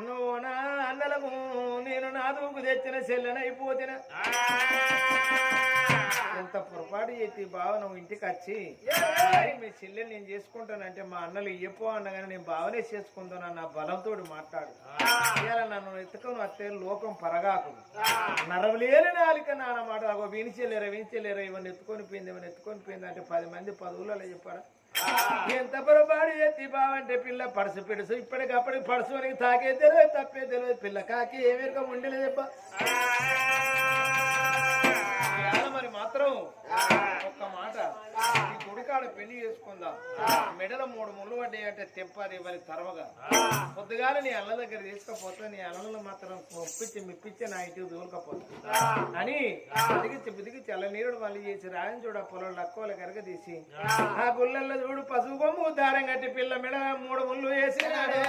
నువ్వు నా అన్నలకు నేను నా దూకు తెచ్చిన చెల్లెనైపోతిన ఎంత పొరపాటు చేతి బావ నువ్వు ఇంటికి వచ్చి "అయ్, మీ చెల్లెని నేను చేసుకుంటానంటే మా అన్నలు ఇయ్యపో అన్నగానే నేను బావనే చేసుకుంటాను నా బలంతో మాట్లాడు. ఇవాళ నన్ను ఎత్తుకొని వస్తే లోకం పరగాకు. నరవలేని నాలిక నాన్న మాట. అగో వినిచెల్లేరా వినిచెల్లేరా ఇవన్నీ ఎత్తుకొని పోయింది ఇవన్నీ ఎత్తుకొని పోయింది అంటే పది మంది పదవులలో చెప్పారా? ఎంత పొరపాటు ఎత్తి బావంటే పిల్ల పడుసు పిడుసు ఇప్పటికప్పటికి పడుసు అని తాకే తెలియదు తప్పే తెలియదు. పిల్ల కాకి ఏమేరుగా ఉండలేదు చెప్ప. మరి మాత్రం గుడికాడ పెళ్ళి చేసుకుందాం. మెడల మూడు ముళ్ళు పడ్డాయి అంటే తెంపాలి ఇవ్వాలి తరవగా. పొద్దుగాల నీ అల్ల దగ్గర తీసుకపోతే నీ అల్లలో మాత్రం ఒప్పించి మిప్పించి నా ఇంటికి దూరకపోతా అని బిదిగిచ్చి బిదిగిచ్చి అల్ల నీరుడు మళ్ళీ చేసి రాయని చూడ పొలం లక్కువల కరగ తీసి ఆ. గుళ్ళల్లో చూడు పసుపు కొమ్ము దారం కట్టి పిల్ల మెడ మూడు ముళ్ళు వేసినాడే.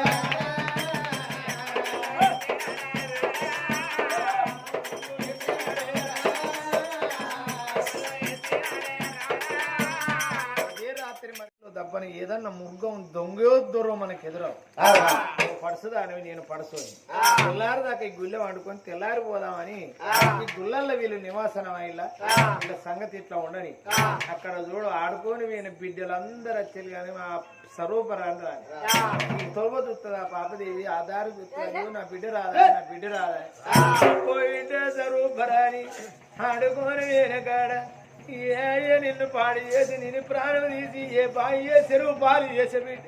దబ్బని ఏదన్నా ముగ్గం దొంగో దూరం మనకి ఎదురవు. పడుసుదానివి నేను పడుసోని తెల్లారి దాకా ఈ గుళ్ళె వండుకొని తెల్లారి పోదామని ఈ గుళ్ళల్లో వీళ్ళు నివాసనం అయిలా వీళ్ళ సంగతి ఇట్లా ఉండని. అక్కడ చూడు ఆడుకొని వీళ్ళ బిడ్డలందరూ వచ్చి కానీ మా స్వరూపరాని రాని. తొలవ చూస్తుంది ఆ పాపదేవి ఆ దారి చూస్తుంది నా బిడ్డ రాదా నా బిడ్డ రాదా. స్వరూపరాని ఆడుకొని వీనకాడ ఏ నిన్ను పాడి చేసి నిన్ను ప్రాణం తీసి ఏ బాయి ఏ చెరువు పాలు చేసే బిడ్డ.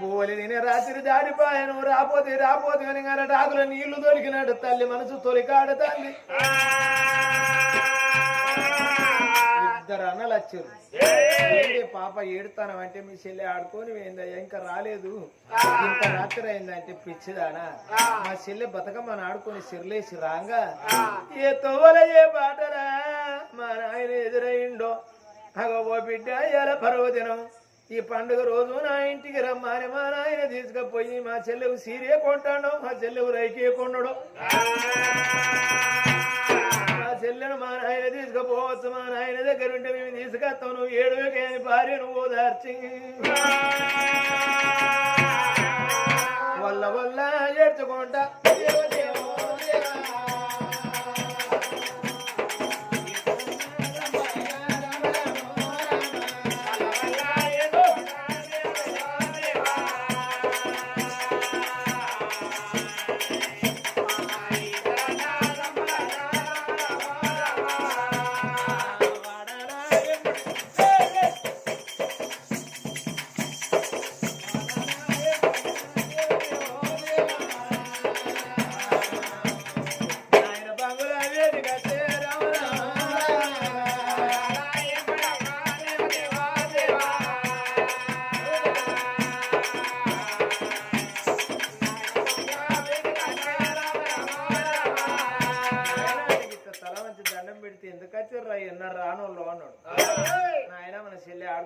బోలి నేను రాత్రి దాడిపోయాను రాపోతే రాపోతే అని డాకుల నీళ్ళు దొరికినాడు తల్లి మనసు తొలికాడు తల్లి. ఇద్దరు అన్నలు వచ్చారు. పాప ఏడుతానం అంటే మీ చెల్లి ఆడుకొని పోయిందయ్యా ఇంకా రాలేదు. ఇంత రాత్రి అయిందంటే పిచ్చిదానా? మా చెల్లె బతకమ్మని ఆడుకొని సిరలేసి రాగా ఏ తోవలయ్యే బాటరా మా నాయన ఎదురైండో. అగో ఓ బిడ్డ అయ్యాల పర్వదినం ఈ పండుగ రోజు నా ఇంటికి రమ్మని మా నాయన తీసుకుపోయి మా చెల్లెవు సీరే కొంటాడు మా చెల్లెవు రైకే కొండడు చెల్లెను మా నాయన తీసుకుపోవచ్చు. మా నాయన దగ్గర ఉంటే మేము తీసుకొస్తాం. నువ్వు ఏడు కానీ భార్య నువ్వు ఓదార్చి వల్ల వల్ల ఏడ్చుకుంటా.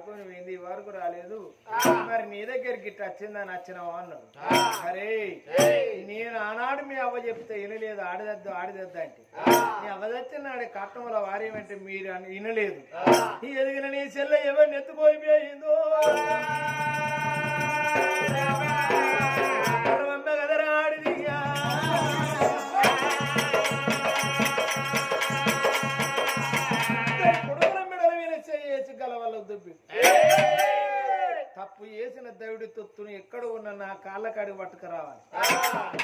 ఆడుకొని పోయింది వరకు రాలేదు. మరి నీ దగ్గరికి ఇట్లా వచ్చిందని వచ్చినావా అన్నాడు. అరే నేను ఆనాడు మీ అవ్వ చెప్తే వినలేదు ఆడదద్దు ఆడదద్దు అంటే. నీ అవ్వ తెచ్చినాడు కట్టంలో వారేమంటే మీరు అని వినలేదు. ఈ ఎదిగిన నీ చెల్లె ఎవరిని ఎత్తుకోయిపోయిందో తప్పు చేసిన దవిడి తొత్తుని ఎక్కడ ఉన్న నా కాళ్ళ కాడికి పట్టుకురావాలి.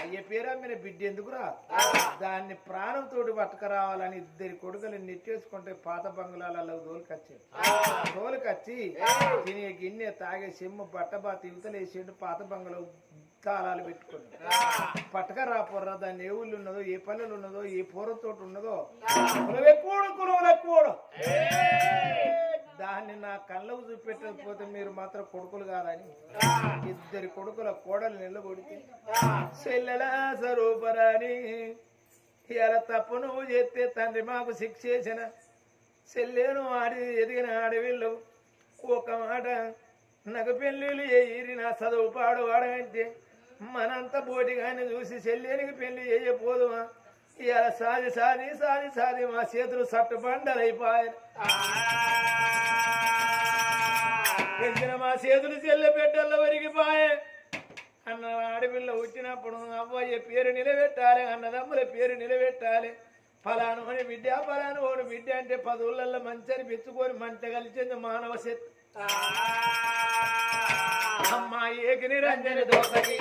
అయ్య పేరు అమ్మిన బిడ్డ ఎందుకురా దాన్ని ప్రాణంతో పట్టుకురావాలని ఇద్దరి కొడుకులు నెట్టేసుకుంటే పాత బంగ్లాలలో దోలుకొచ్చాడు దోలుకొచ్చి తినే గిన్నె తాగే చెమ్ము బట్టబాత ఇవతలేసేడు పాత బంగ్లా తాళాలు పెట్టుకున్నాడు పట్టక రాపోర్రా దాన్ని ఏ ఊళ్ళు ఉన్నదో ఏ పల్లెలు ఉన్నదో ఏ పూరతోటి ఉన్నదో. కులవెక్కువడు కులవెక్కువడు దాన్ని నా కళ్ళకు చూపెట్టకపోతే మీరు మాత్రం కొడుకులు కాదని. ఇద్దరి కొడుకుల కోడలు నిలబడితే చెల్లెలా స్వరూపరాని ఇలా తప్పు నువ్వు చేస్తే తండ్రి మాకు శిక్ష చేసిన చెల్లెను ఆడి ఎదిగిన ఆడవిళ్ళు ఒక మాట నాకు పెళ్ళిళ్ళు ఏరి నా చదువు పాడు వాడమంటే మనంత బోటిగాని చూసి చెల్లెనికి పెళ్ళి చేయపోదుమా ఇలా సాది సాది సాది సాది మా చేతులు సట్టుబండలైపోయారు పెంచిన మా చేతులు చెల్లె బిడ్డల్లో వరిగిపోయే ఆడపిల్ల పుట్టినప్పుడు అవ్వయ్య పేరు నిలబెట్టాలి అన్నదమ్ముల పేరు నిలబెట్టాలి. ఫలాను అని బిడ్డ ఫలాను ఓడు బిడ్డ అంటే పదువులలో మంచిని పెట్టుకొని మంట కలిసింది మానవ శక్తి. అమ్మా ఏకి నిరంజన దోసకి.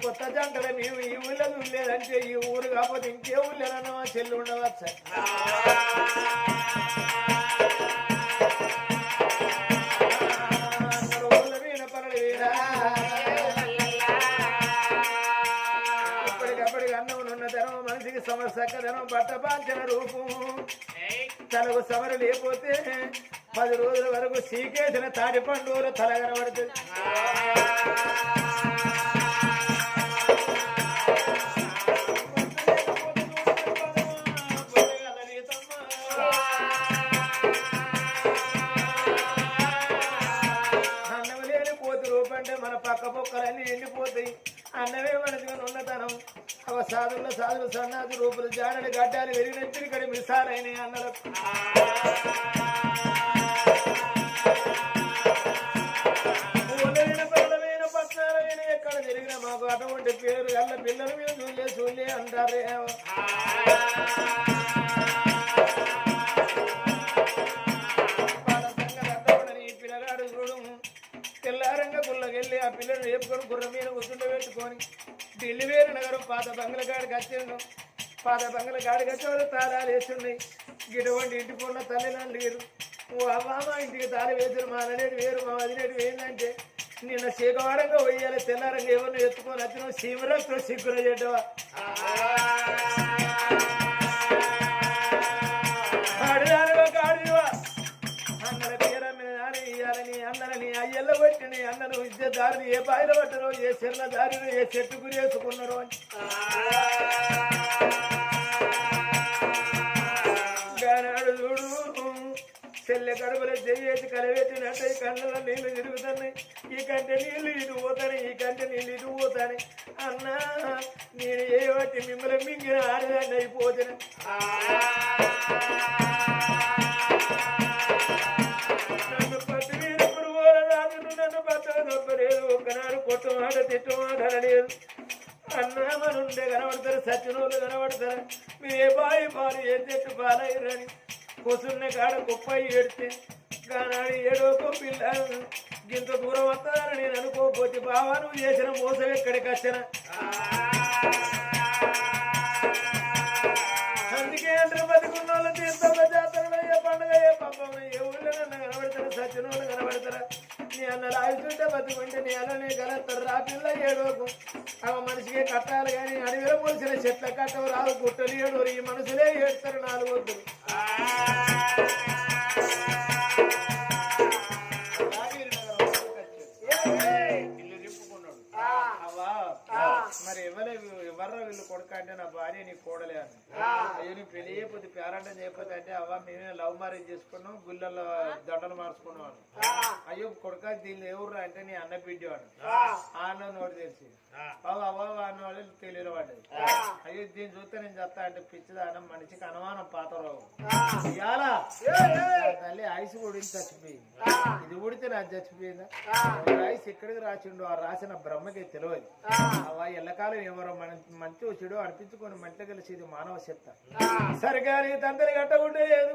కొత్త జంటలు మేము ఈ ఊళ్ళో ఉండలేదంటే ఈ ఊరు కాకపోతే ఇంకే ఊళ్ళోనన్నా చెల్లి ఉండవచ్చు అందరూ సమస్యక ధనం బట్ట పాల్చిన రూపం. తనకు సమరు లేకపోతే పది రోజుల వరకు సీకేసిన తాటి పండుగలు తల సాధులు సన్నాసి రూపులు జానడి గడ్డాలు వెరిగినెత్తిరి కడి మిసాలైన అన్నలకు పాత బంగ్ల గాడి వచ్చిండు పాత బంగ్ల గాడి కట్టేవాడు తాళాలు వేస్తున్నాయి గిటువంటి ఇంటి పొన్న తల్లిదండ్రులు లేరు. ఓ అవ్వ ఇంటికి తాళి వేసారు మా అనేది వేరు మా వదిలేటి ఏంటంటే నిన్న శీకవారంగా పోయాలి. తెల్లారంగా ఎవరిని ఎత్తుకొని వచ్చిన సీమరతో సిగ్గున చెడ్డవా? అయ్యల్ల పెట్టిన అన్నను ఇచ్చే దారిని ఏ బాయిల పట్టరో ఏ చిన్న దారిని ఏ చెట్టు గురి వేసుకున్నారో అని చూడు చెల్లె కడుపులో చెయ్యేసి కలబెట్టినట్టు ఈ కళ్ళలో నీళ్ళు తిరుగుతున్నాయి. ఈ కంటే నీళ్ళు ఇటు పోతాయి ఈ కంటే నీళ్ళు ఇటు పోతాయి అన్నా నేను ఏ బట్టి మిమ్మల్ని మింగిన ఆడదాన్ని అయిపోతున్నా. మాట తిట్టు మాట్లాడలేదు అనలేదు అన్నామనుండే కనబడతారు సచ్చినోళ్ళు కనబడతారు. మీరు ఏ బాయి పాలు ఏ చెట్టు పాలయ్యారని కూసున్న కాడ కుప్ప ఏడితే కానాడు ఏడోకో పిల్ల ఇంత దూరం వస్తారని నేను అనుకోకపోతే బావా నువ్వు చేసిన మోసం ఎక్కడికి వచ్చిన? బతుకుంటే నీ అన్ననే కలుస్తారు రా ఏడోకు అవ మనిషికి కట్టాలి కానీ అడవిలో మొలిసిన చెట్ల కట్టవు రాదు గుట్టలు ఏడు ఈ మనుషులే ఏడుతారు నాలుగు వద్దు అంటే నా భార్య నీ కోడలే అని. అయ్యో నీ పెళ్ళి చేయకపోతే పేరంటం చేయకపోతే అంటే అవ్వ మేమే లవ్ మ్యారేజ్ చేసుకున్నాం గుళ్ళల్లో దండలు మార్చుకున్నాం అని. అయ్యో కొడుక దీన్ని ఎవరు అంటే నీ అన్న బిడ్డ అని ఆ. అన్న నోటి తెలిసి అవ్వ అవ్వ అన్న వాళ్ళు తెలియని పడ్డది అయ్యో దీన్ని చూస్తే నేను చెప్తా అంటే పిచ్చిదానం మనిషికి అనుమానం పాత రోగం ఇవాళ తల్లి ఐసు ఉడికి చచ్చిపోయింది. ఇది ఉడితే నాకు చచ్చిపోయిందా? ఐస్ ఎక్కడికి రాసిండు ఆ రాసిన బ్రహ్మకి తెలియదు. అవ్వ ఎల్లకాలం ఎవరో మన మంచి చెడు అనిపించుకొని మంట కలిసి ఇది మానవ చెత్త. సరిగా నీ తండ్రి కట్టకుంటే లేదు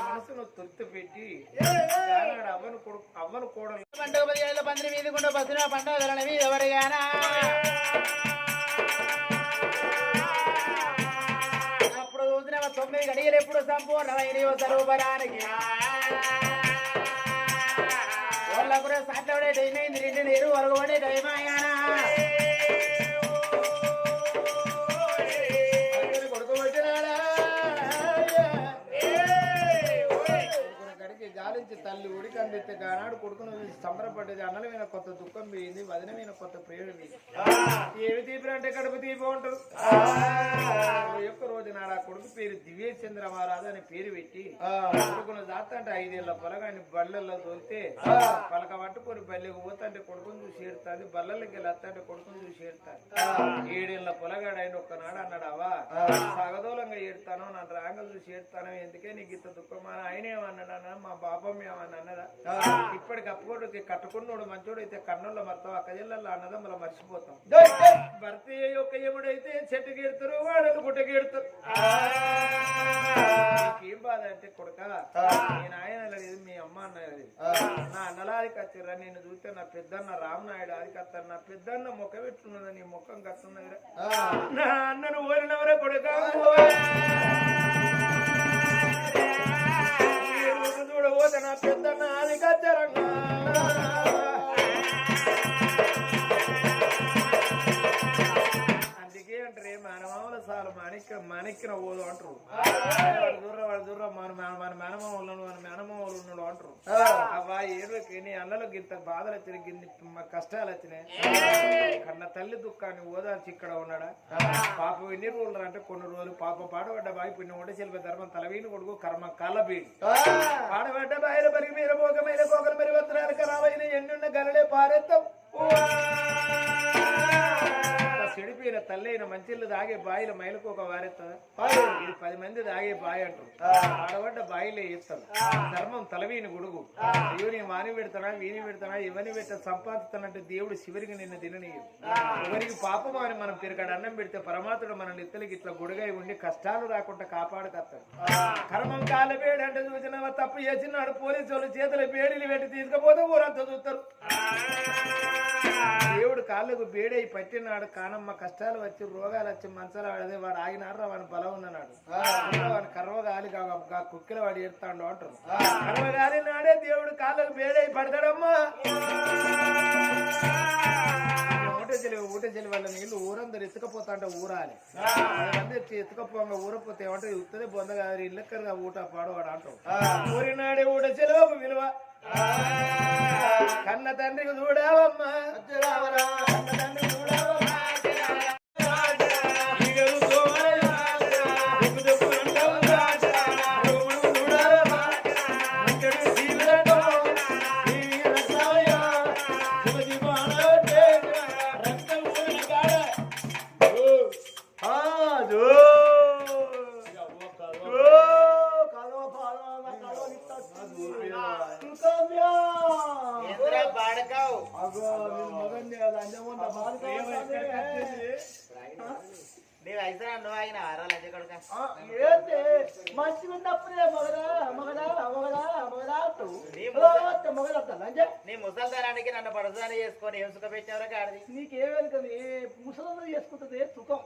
మనసును తొత్తు పెట్టి అవ్వను కొడుకు అవ్వను కోడలు. పండుగ పందిరి మీద గుండె పసిన పండుగ ఎవరిగానా? అప్పుడు చూసిన తొమ్మిది గడియలు ఎప్పుడు సంపూర్ణమైన సరూపరానికి వాళ్ళకు సాధ్యపడే టైం రెండు నీరు వరగబడే టైం ఉడికి అందిస్తే ఆనాడు కొడుకును సంబరపడ్డది అన్నలమైన కొత్త దుఃఖం పోయింది వదినమైన కొత్త ప్రేమ ఏమి తీపి అంటే కడుపు తీపి ఉంటారు. యొక్క రోజు నాడు ఆ కొడుకు పేరు దివ్యచంద్ర మహారాజు అని పేరు పెట్టి కొడుకును జాతంటే ఐదేళ్ళ పొలగాని బళ్ళల్లో తోలితే పలక పట్టుకొని బల్లెకు పోతుంటే కొడుకుని చూసి ఏడుతుంది బల్లలకి వెళ్ళి వస్తుంటే కొడుకుని చూసి ఏడుతాను ఏడేళ్ళ పొలగాడు ఆయన ఒక్కనాడు అన్నాడు అవా సగదూలంగా ఏడుతాను నన్ను రాంగ చూసి ఏడుతాను ఎందుకే నీకు ఇంత దుఃఖమా ఆయన ఏమన్నాడు అన్న మా బాబమ్మ ఏమన్నా అన్నదా? ఇప్పటికి అప్పుకోడికి కట్టుకున్నోడు మంచోడు అయితే కన్నుల్లో మొత్తం అక్క జిల్లాలో అన్నదమ్ముల మర్చిపోతాం. భర్త యొక్క ఎముడైతే చెట్టుకి ఎడతారు వాడలు గుట్టకి ఎడతారు ఏం బాధ అంటే కొడుక నేను ఆయన లేదు మీ అమ్మ అన్నది నా అన్నలాది కచ్చిర్రా నేను చూస్తే నా పెద్దన్న రామనాయుడు అది కత్తారు నా పెద్దన్న ముఖ పెట్టున్నది నీ ముఖం కట్టున్నది నా అన్నను ఓరినవరే కొడుక చూడబోతే నా పెద్ద అది కచ్చరంగా మాణిక్య మాణిక్యన ఓదు అంటారు దూర వాడు దూర మన మన మన మేనమామలు మన మేనమామలు ఉన్నాడు అంటారు అవ్వా ఏళ్ళకి నీ అన్నలకు ఇంత బాధలు వచ్చినాయి గిన్ని కష్టాలు వచ్చినాయి. కన్న తల్లి దుఃఖాన్ని ఓదార్చి ఇక్కడ ఉన్నాడా? పాపం ఎన్ని రోజులు అంటే కొన్ని రోజులు పాప పాడబడ్డ బాయి పుణ్యం ఉంటే శిల్ప ధర్మం తలవీని కొడుకు కర్మ కలబీడి పాడబడ్డ బాయిల పరిగి మీద భోగమైన కోకలు పరివర్తనాలు మంచిళ్ళు తాగే బాయిల మైలకు ఒక వారెత్తదా? ఇది పది మంది తాగే బాయి అంటారు. ఆడబడ్డ బాయిలే ఇస్తారు. ధర్మం తలవీని గుడుగు. నేను వాని పెడతానా వీని పెడతానా ఇవని పెట్ట సంపాదిస్తానంటే దేవుడు శివరికి నిన్ను తిననీయు ఎవరికి పాపం అని మనం తిరగడు. అన్నం పెడితే పరమాత్ముడు మన నెత్తలకి ఇట్లా గుడిగా ఉండి కష్టాలు రాకుండా కాపాడుకత్తాడు కర్మం కాల వేడి అంటే చూసిన తప్పు చేసినాడు పోలీసు వాళ్ళు చేతుల వేడిలు పెట్టి తీసుకుపోతే ఊరంతా చూస్తారు. దేవుడు కాళ్ళకు బేడై పట్టినాడు. కానమ్మ కష్టాలు వచ్చి రోగాలు వచ్చి మంచాలు వాడితే వాడు ఆగినారు వాడు బలం ఉన్నాడు వాడు కర్వగాలి కుక్కిల వాడు ఏడుతాడు అంటారు. కర్వగాలి నాడే దేవుడు కాళ్ళకు బేడై పడతాడమ్మా. ఊట చెలి ఊట చెలి వల్ల నీళ్ళు ఊరందరు ఎత్తుకపోతా అంటే ఊరాలి మంది ఎత్తుకపోగా ఊరపోతే ఏమంటే ఉత్తదే బొందగా ఇల్లక్కరగా ఊట పాడవాడు అంటాం ఊరినాడే ఊట చెలవు విలువ. కన్న తండ్రికి చూడావమ్మా. కన్న తండ్రికి నీ ఆగిన కొడుక? మంచిగా ఉన్నప్పుడే మగదా అంటూ. నీ నీ ముసల్దారానికి నన్ను పడసాని చేసుకొని ఏం సుఖ పెట్టినవరా కాడిది నీకేమేది ముసలి చేసుకుంటుంది సుఖం?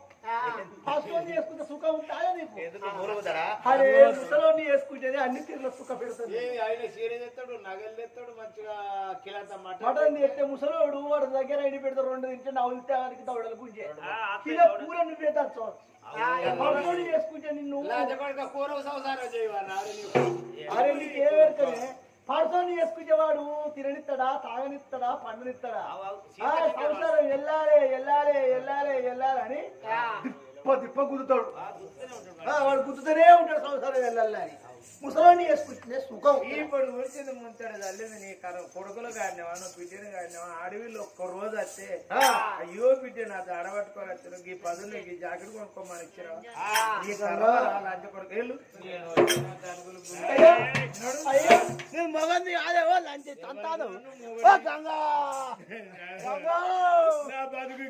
చేసుకుంటే సుఖం ఉంటాయా నీకు? ఎందుకు? మూలుగుతారా అరే ముసలోని చేసుకుంటేనే అన్ని తీరులో సుఖ పెడుతుంది ఆయన నగలు మంచిగా కిలంత మటన్ ముసలోడు వాడి దగ్గర ఎండి పెడితే రెండు తింటే నవ్వులితే వాడికి దవడలు గుంజే కిలో కూర నువ్వే చేసుకుంటే నిన్ను? నీకు. అరే నీకు ఏమేరుకనే పర్సోని చేసుకునేవాడు తిననిస్తాడా తాగనిస్తాడా పండునిస్తాడా సంసారం వెళ్ళాలి వెళ్ళాలి వెళ్ళాలి వెళ్ళాలి అని దిప్ప దిప్ప గుద్దుతాడు. వాడు. గుద్దుతూనే ఉంటాడు సంసారం వెళ్ళాలి అని ముసలాన్ని వేసుకుంటే సుఖం ఇప్పుడు వచ్చింది ముంతడు తల్లింది నీ కరం కొడుకులు కాడినావా నువ్వు బిడ్డను కాడినావా అడవిలో ఒక్క రోజు వస్తే ఆ. అయ్యో బిడ్డ నాతో అడబట్టుకొని వచ్చారు ఈ పదులు ఈ జాకెట్ కొనుక్కోమని ఇచ్చారు ఈ లంచ కొడుకు వెళ్ళు నేను వచ్చిన దాని గురించి అయ్యో, అయ్యో, నేను మగంది కాదేవో లంచి తంతాను. ఓ గంగా. గంగా. నా బతుకు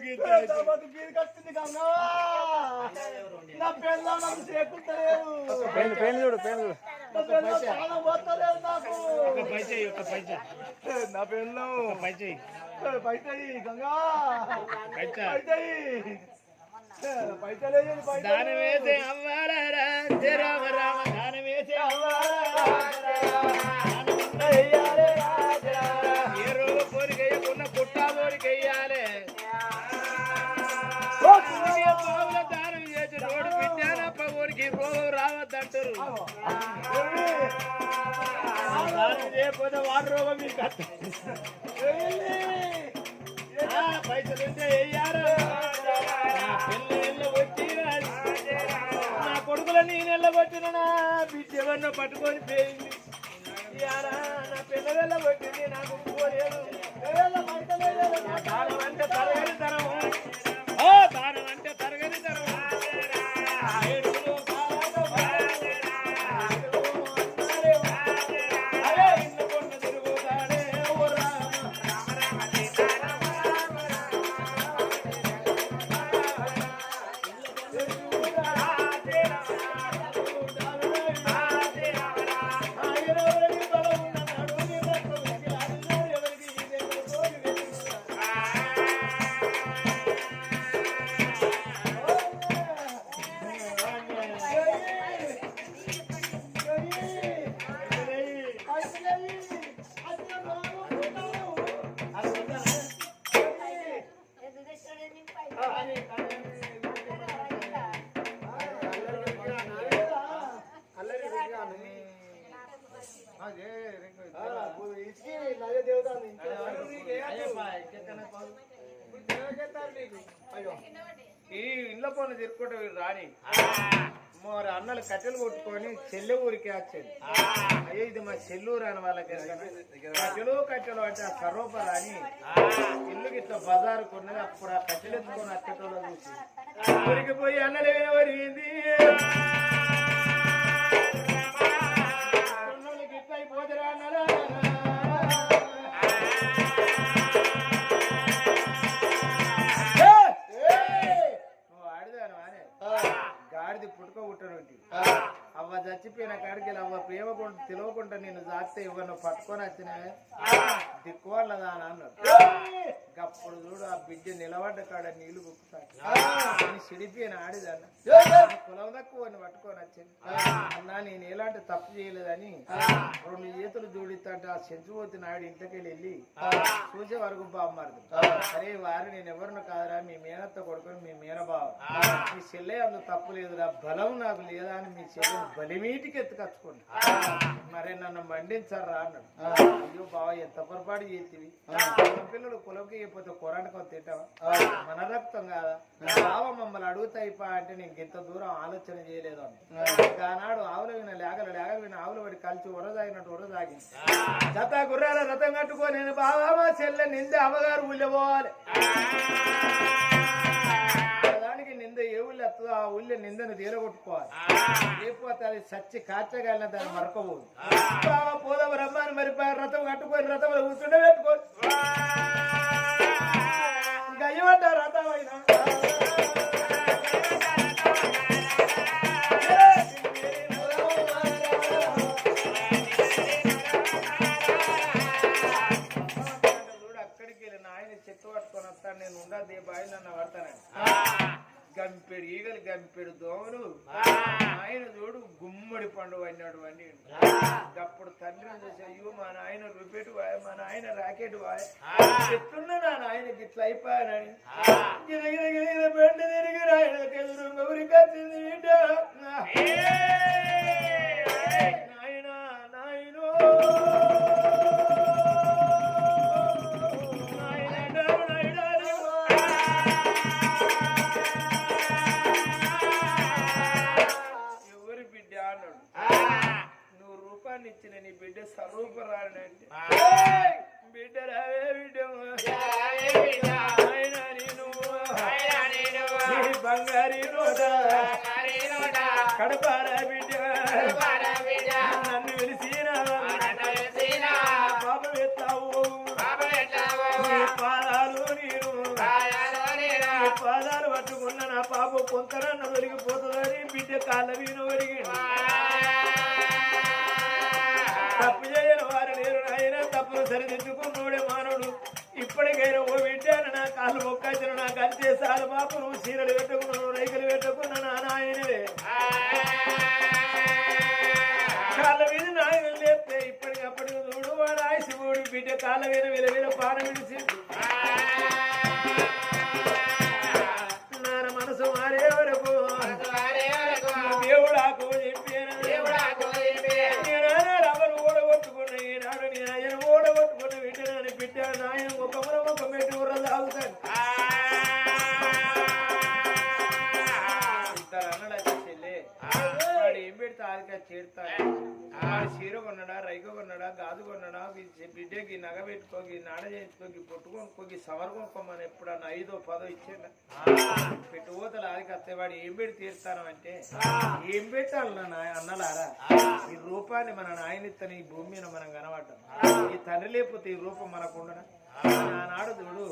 నా బతుకు మీదకి వచ్చింది గంగా. నా పెళ్ళ నాకు చేకుంటలేదు చూడు నా పెళ్ళ నా పెళ్ళం పై చెయ్యి పైతయి గంగా. పైతయి పైతలేదు దానం వేసే అవ్వారా రామ రామ. దానం వేసే ఎవరినో ఈ ఇంట్లో పనులు తిరుక్కుంటే వీళ్ళు రాని. మరి అన్నలు కట్టెలు కొట్టుకొని చెల్లె ఊరికి వచ్చేది అయ్యో ఇది మా చెల్లూరు అని వాళ్ళకి ఎరగనా? కట్టెలు కట్టెలు అంటే ఆ కరోపర అని ఇల్లుకి ఇట్లా బజారు కొన్నది అప్పుడు ఆ కట్టెలు ఎత్తుకొని అట్టేటోళ్ళు చూసి. ఊరికి పోయి అన్నలు వరిగింది పుట్టుక పుట్టనుంటి అవ్వ చచ్చిపోయిన కాడికి వెళ్ళి అవ్వ ప్రేమ తెలియకుండా నేను జాగ్రత్త ఇవ్వను పట్టుకొని వచ్చినవే దిక్కు వాళ్ళదా అని అన్నాడు. అప్పుడు చూడు ఆ బిడ్డ నిలబడ్డ కాడ నీళ్ళు కుక్కుతాడు సిడిపోయిన ఆడిదన్న. కులం తక్కువ పట్టుకొని వచ్చింది. అన్నా నేను ఎలాంటి తప్పు చేయలేదని రెండు చేతులు జోడిస్తుంటే ఆ సెంచుపోతి నాయుడు ఇంటికి వెళ్ళి చూసే వరకు బామ్మారు అరే వారు నేను ఎవరిని కాదురా మీ మేనత్త కొడుకుని మీ మేనబావ. మీ చెల్లె అందు తప్పు లేదురా బలం నాకు లేదా అని మీ చెల్లెని బలిమీటికి ఎత్తుకచ్చుకోండి. మరి నన్ను మండించారా అన్నాడు. అయ్యో బావ ఎంత పొరపాటు చేతివి. పిల్లలు కులంకి అయిపోతే కొరాటకం తింటావా? మన రక్తం కాదా? బావ మమ్మల్ని అడుగుతాయిపా అంటే నేను ఇంత దూరం ఆలోచన చేయలేదు అని ఆనాడు ఆవుల విన లేగల లేగల విన ఆవుల పడి కలిసి ఉరదాగినట్టు ఉరదాగింది జత గుర్రాల రథం కట్టుకొని నేను బావా మా చెల్లె నిందే అమ్మగారు ఊళ్ళోవాలి దానికి నింద ఏ ఊళ్ళో వస్తుందో ఆ ఊళ్ళో నిందను తీరగొట్టుకోవాలి. లేకపోతే అది సచ్చి కాచగాలిన దాన్ని మరకపోదు బావా పోదాం రమ్మని మరి రథం కట్టుకొని రథంలో కూర్చుండే పెట్టుకో ఇంకా అయ్యమంట రథం అయినా? పండు అన్నాడు అని అప్పుడు తండ్రిని చూసి అయ్యో మా నాయన రుపెట్ వాయ మా నాయన రాకెట్ వాయ. ఎట్లున్నా నా నాయన గిట్ల అయిపోయానని. తిరిగి రాయన ఎదురు ఊరికి వచ్చింది నాయన నాయనో. బిడ్డాను నా కాళ్ళు మొక్కాచిన నాకు అంతే సాలు బాపు నువ్వు చీరలు పెట్టుకున్నావు రైకులు పెట్టుకున్నా నా నాయనవే. కాళ్ళ మీద నాయన లేపితే ఇప్పటికప్పటికి చూడు వాడు ఆయుసు మూడు బిడ్డ కాళ్ళ మీద విల విల పాన నగ పెట్టుకోకి నాడ చేయించుకోకి పొట్టు కొనుక్కోకి సమర కొనుక్కోమని ఎప్పుడన్నా ఐదో పదో ఇచ్చిండ పెట్టుకోతలు ఆదికి వస్తే వాడు ఏం పెట్టి తీరుతాను అంటే ఏం పెట్టాలి అన్నలారా? ఈ రూపాన్ని మన నాయనిత్తని ఈ భూమి మీద మనం కనబడ్డాం. ఈ తండ్రి లేకపోతే ఈ రూపం మనకు ఉండడా? నానాడు చూడు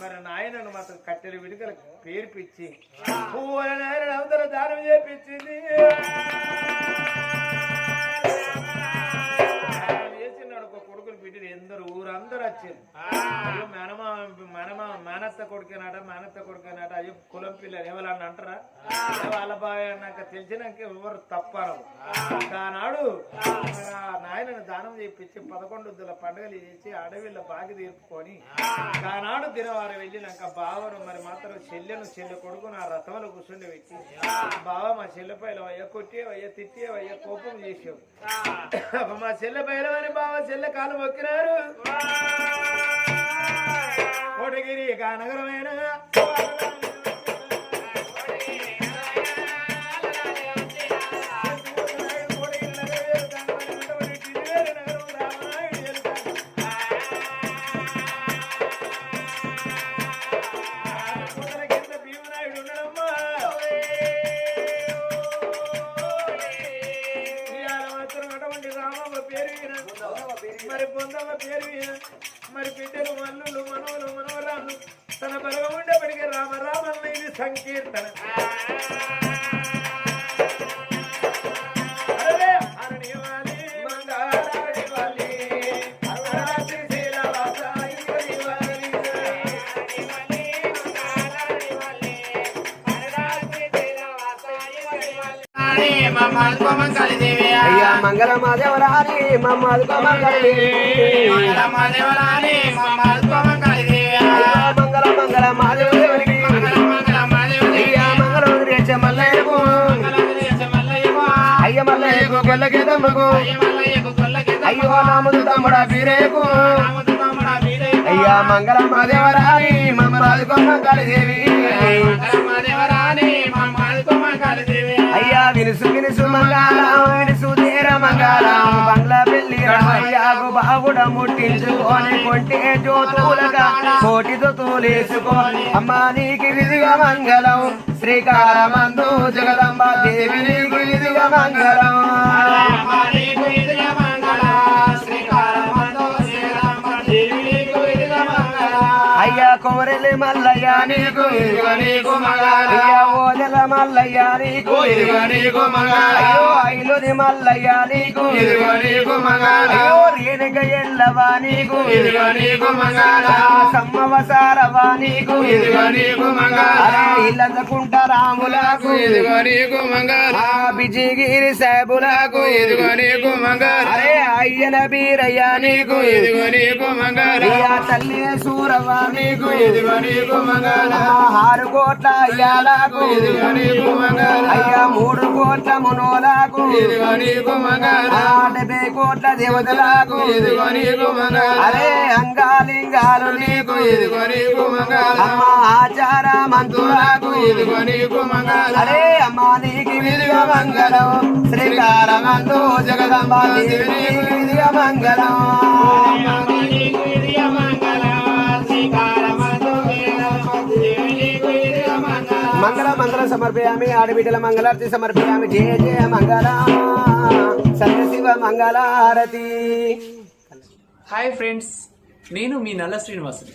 మరి నాయనను మాత్రం కట్టెల విడుకల పేర్పిచ్చి పువ్వుల నాయన అందరూ దానం చేపించింది. బిడ్డలు ఎందరు ఊరందరూ వచ్చారు. అయ్యో మేనమా మేనమా మేనత్త కొడుకేనాట మేనత్త కొడుకేనాట అయ్యో కులం పిల్లలు ఎవరన్నా అంటారా? వాళ్ళ బావి అన్నాక తెలిసినాక ఎవరు తప్పారు. ఆ. నాయనను దానం చేయించి పదకొండు వద్దుల పండుగలు చేసి అడవిళ్ళ బాగి తీర్పుకొని ఆనాడు దినవారం వెళ్ళినాక బావను మరి మాత్రం చెల్లెను చెల్లె కొడుకును ఆ రథంలో కూర్చుండి పెట్టి బావ మా చెల్లె పైల అయ్యా కొట్టేవయ్యా తిట్టేవయ్యా కోపం చేసావు మా చెల్లె పైలవని బావ చెల్లె కాలు మొక్కినారు కోటగిరి నగరమైన అయ్యా మంగళ మాదేవరాని మమ్మల్ని మంగళ మంగళ మంగళ మాదేవరికి అయ్యా మంగళ వదిలేసే మల్లయ్యకు. అయ్య మల్లయ్యకు గొల్లకి తమ్ముకు అయ్యో నాముదు తమ్ముడా బీరేకు అయ్యా మంగళ మాదేవరాని మమ్మల్ని మంగళదేవి అయ్యా వినుసు వినుసు మంగళం వినుసు తీర మంగళం. బంగ్లా పెళ్ళి అయ్యాకు బాగుడ ముట్టించుకొని కొంటే జ్యోతులగా కోటి తోలేసుకొని అమ్మా నీకి విధిగా మంగళం. శ్రీకారమందు జగదంబా దేవి నీకు విధిగా మంగళం నీకు నీకు మల్లయ్య నీకు. నీకు ఐలుది మల్లయ్య నీకు. నీకు రేణుక ఎల్లవా నీకు. నీకు నీకు. నీకు ఇల్లందకుంట రాములకు. నీకు బిజిగిరి సాబులకు. నీకు అరే అయ్యన బీరయ్య నీకు. తల్లి సూరవా నీకు. ఆరు కోట్ల అయ్యాలకు అయ్యా మూడు కోట్ల మునోలకు. డెబ్బై కోట్ల దేవతలకు. అరే అంగాలింగాలు నీకు. అమ్మ ఆచార మంతులకు అరే అమ్మ నీకు విధిగా మంగళం. శ్రీకారమందు జగదంబ మంగళ. మంగళ సమర్పయామి ఆడబిడ్డల మంగళారతి సమర్పయామి. జయ జయ మంగళ సత్యశివ మంగళారతి. హాయ్ ఫ్రెండ్స్ నేను మీ నల్ల శ్రీనివాసుని.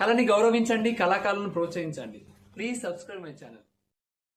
కళని గౌరవించండి కళాకారులను ప్రోత్సహించండి. Please subscribe my channel